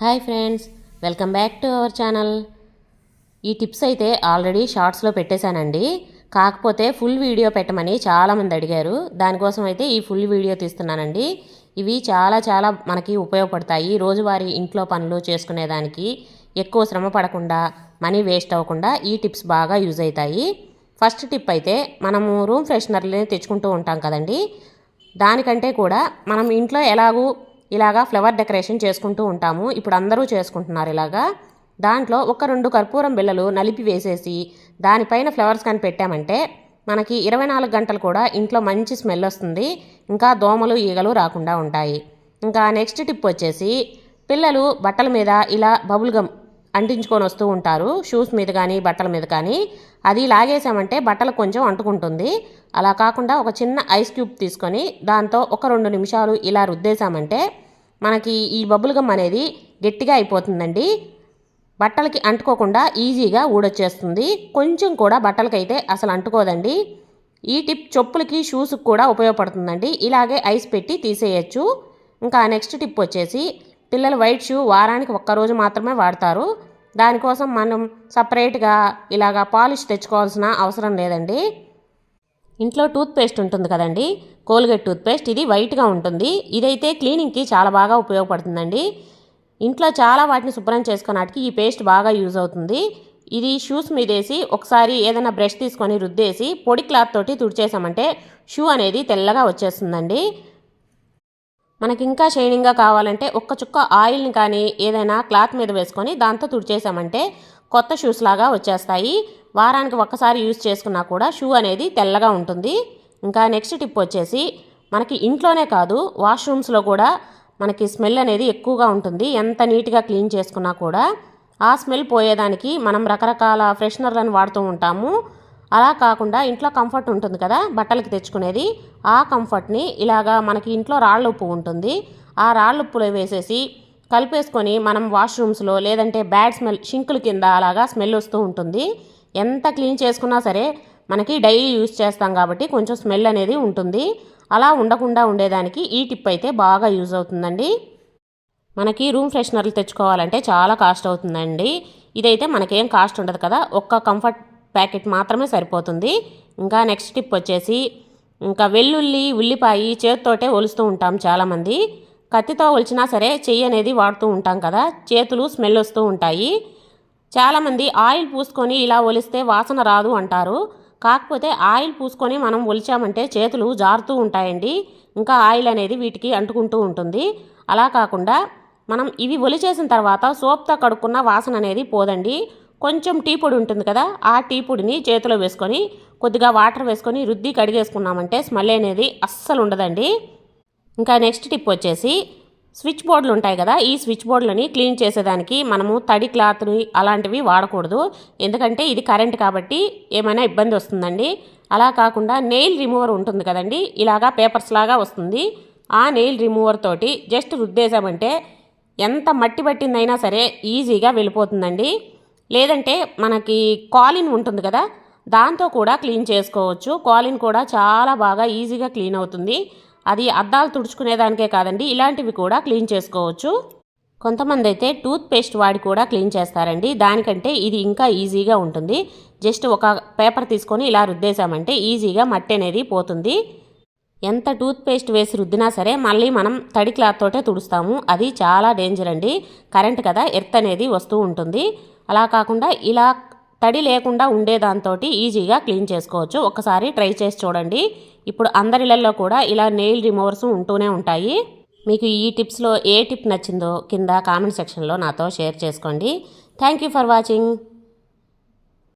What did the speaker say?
Hi friends welcome back to our channel. ఈ tips అయితే already షార్ట్స్లో పెట్టేశానండి. కాకపోతే ఫుల్ వీడియో పెట్టమని చాలామంది అడిగారు. దానికోసం అయితే ఈ ఫుల్ వీడియో తీస్తున్నానండి. ఇవి చాలా చాలా మనకి ఉపయోగపడతాయి. రోజువారీ ఇంట్లో పనులు చేసుకునేదానికి ఎక్కువ శ్రమ పడకుండా మనీ వేస్ట్ అవ్వకుండా ఈ టిప్స్ బాగా యూజ్ అవుతాయి. ఫస్ట్ టిప్ అయితే మనము రూమ్ ఫ్రెషనర్ని తెచ్చుకుంటూ ఉంటాం కదండి. దానికంటే కూడా మనం ఇంట్లో ఎలాగూ ఇలాగా ఫ్లవర్ డెకరేషన్ చేసుకుంటూ ఉంటాము. ఇప్పుడు అందరూ చేసుకుంటున్నారు ఇలాగా. దాంట్లో ఒక రెండు కర్పూరం బిళ్ళలు నలిపి వేసేసి దానిపైన ఫ్లవర్స్ కానీ పెట్టామంటే మనకి ఇరవై నాలుగు గంటలు కూడా ఇంట్లో మంచి స్మెల్ వస్తుంది. ఇంకా దోమలు ఈగలు రాకుండా ఉంటాయి. ఇంకా నెక్స్ట్ టిప్ వచ్చేసి పిల్లలు బట్టల మీద ఇలా బబుల్ గమ్ అంటించుకొని వస్తూ ఉంటారు. షూస్ మీద కానీ బట్టల మీద కానీ. అది లాగేసామంటే బట్టలు కొంచెం అంటుకుంటుంది. అలా కాకుండా ఒక చిన్న ఐస్ క్యూబ్ తీసుకొని దాంతో ఒక రెండు నిమిషాలు ఇలా రుద్దేశామంటే మనకి ఈ బబుల్ గమ్ అనేది గట్టిగా అయిపోతుందండి. బట్టలకి అంటుకోకుండా ఈజీగా ఊడొచ్చేస్తుంది. కొంచెం కూడా బట్టలకైతే అసలు అంటుకోదండి. ఈ టిప్ చెప్పులకి షూస్కి కూడా ఉపయోగపడుతుందండి. ఇలాగే ఐస్ పెట్టి తీసేయచ్చు. ఇంకా నెక్స్ట్ టిప్ వచ్చేసి పిల్లలు వైట్ షూ వారానికి ఒక్కరోజు మాత్రమే వాడతారు. దానికోసం మనం సపరేట్గా ఇలాగా పాలిష్ తెచ్చుకోవాల్సిన అవసరం లేదండి. ఇంట్లో టూత్ పేస్ట్ ఉంటుంది కదండి. కోల్గేట్ టూత్ పేస్ట్ ఇది వైట్గా ఉంటుంది. ఇదైతే క్లీనింగ్కి చాలా బాగా ఉపయోగపడుతుందండి. ఇంట్లో చాలా వాటిని శుభ్రం చేసుకోనాటికి ఈ పేస్ట్ బాగా యూజ్ అవుతుంది. ఇది షూస్ మీద వేసి ఒకసారి ఏదైనా బ్రష్ తీసుకొని రుద్దేసి పొడి క్లాత్ తోటి తుడిచేసామంటే షూ అనేది తెల్లగా వచ్చేస్తుందండి. మనకి ఇంకా షైనింగ్గా కావాలంటే ఒక్క చుక్క ఆయిల్ని కానీ ఏదైనా క్లాత్ మీద వేసుకొని దాంతో తుడిచేసామంటే కొత్త షూస్ లాగా వచ్చేస్తాయి. వారానికి ఒక్కసారి యూజ్ చేసుకున్నా కూడా షూ అనేది తెల్లగా ఉంటుంది. ఇంకా నెక్స్ట్ టిప్ వచ్చేసి మనకి ఇంట్లోనే కాదు వాష్రూమ్స్లో కూడా మనకి స్మెల్ అనేది ఎక్కువగా ఉంటుంది. ఎంత నీట్గా క్లీన్ చేసుకున్నా కూడా ఆ స్మెల్ పోయేదానికి మనం రకరకాల ఫ్రెషనర్లను వాడుతూ ఉంటాము. అలా కాకుండా ఇంట్లో కంఫర్ట్ ఉంటుంది కదా బట్టలకి తెచ్చుకునేది. ఆ కంఫర్ట్ని ఇలాగా మనకి ఇంట్లో రాళ్ళ ఉప్పు ఉంటుంది. ఆ రాళ్ళ ఉప్పులో వేసేసి కలిపేసుకొని మనం వాష్రూమ్స్లో లేదంటే బ్యాడ్ స్మెల్ షింకుల కింద అలాగా స్మెల్ వస్తూ ఉంటుంది. ఎంత క్లీన్ చేసుకున్నా సరే మనకి డైలీ యూజ్ చేస్తాం కాబట్టి కొంచెం స్మెల్ అనేది ఉంటుంది. అలా ఉండకుండా ఉండేదానికి ఈ టిప్ అయితే బాగా యూజ్ అవుతుందండి. మనకి రూమ్ ఫ్రెషనర్లు తెచ్చుకోవాలంటే చాలా కాస్ట్ అవుతుందండి. ఇదైతే మనకేం కాస్ట్ ఉండదు కదా ఒక్క కంఫర్ట్ ప్యాకెట్ మాత్రమే సరిపోతుంది. ఇంకా నెక్స్ట్ టిప్ వచ్చేసి ఇంకా వెల్లుల్లి ఉల్లిపాయ చేతితోటే ఒలుస్తూ ఉంటాం చాలామంది. కత్తితో ఒలిచినా సరే చెయ్యి అనేది వాడుతూ ఉంటాం కదా చేతులు స్మెల్ వస్తూ ఉంటాయి. చాలామంది ఆయిల్ పూసుకొని ఇలా ఒలిస్తే వాసన రాదు అంటారు. కాకపోతే ఆయిల్ పూసుకొని మనం ఒలిచామంటే చేతులు జారుతూ ఉంటాయండి. ఇంకా ఆయిల్ అనేది వీటికి అంటుకుంటూ ఉంటుంది. అలా కాకుండా మనం ఇవి ఒలిచేసిన తర్వాత సోప్తో కడుక్కున్న వాసన అనేది పోదండి. కొంచెం టీ పొడి ఉంటుంది కదా ఆ టీ పొడిని చేతిలో వేసుకొని కొద్దిగా వాటర్ వేసుకొని రుద్ది కడిగేసుకున్నామంటే స్మెల్ అనేది అస్సలు ఉండదండి. ఇంకా నెక్స్ట్ టిప్ వచ్చేసి స్విచ్ బోర్డులు ఉంటాయి కదా ఈ స్విచ్ బోర్డులని క్లీన్ చేసేదానికి మనము తడి క్లాత్ని అలాంటివి వాడకూడదు. ఎందుకంటే ఇది కరెంట్ కాబట్టి ఏమైనా ఇబ్బంది వస్తుందండి. అలా కాకుండా నెయిల్ రిమూవర్ ఉంటుంది కదండి ఇలాగా పేపర్స్ లాగా వస్తుంది. ఆ నెయిల్ రిమూవర్ తోటి జస్ట్ రుద్దేశామంటే ఎంత మట్టి పట్టిందైనా సరే ఈజీగా వెళ్ళిపోతుందండి. లేదంటే మనకి కాలిన్ ఉంటుంది కదా దాంతో కూడా క్లీన్ చేసుకోవచ్చు. కాలిన్ కూడా చాలా బాగా ఈజీగా క్లీన్ అవుతుంది. అది అద్దాలు తుడుచుకునేదానికే కాదండి ఇలాంటివి కూడా క్లీన్ చేసుకోవచ్చు. కొంతమంది అయితే టూత్ పేస్ట్ వాడి కూడా క్లీన్ చేస్తారండి. దానికంటే ఇది ఇంకా ఈజీగా ఉంటుంది. జస్ట్ ఒక పేపర్ తీసుకొని ఇలా రుద్దేశామంటే ఈజీగా మట్టి అనేది పోతుంది. ఎంత టూత్ పేస్ట్ వేసి రుద్దినా సరే మళ్ళీ మనం తడి క్లాత్ తోటే తుడుస్తాము. అది చాలా డేంజర్ అండి. కరెంట్ కదా ఎర్త్ అనేది వస్తూ ఉంటుంది. అలా కాకుండా ఇలా తడి లేకుండా ఉండేదాంతో ఈజీగా క్లీన్ చేసుకోవచ్చు. ఒకసారి ట్రై చేసి చూడండి. ఇప్పుడు అందరిళ్ళల్లో కూడా ఇలా నెయిల్ రిమూవర్స్ ఉంటూనే ఉంటాయి. మీకు ఈ టిప్స్లో ఏ టిప్ నచ్చిందో కింద కామెంట్ సెక్షన్లో నాతో షేర్ చేసుకోండి. Thank you for watching.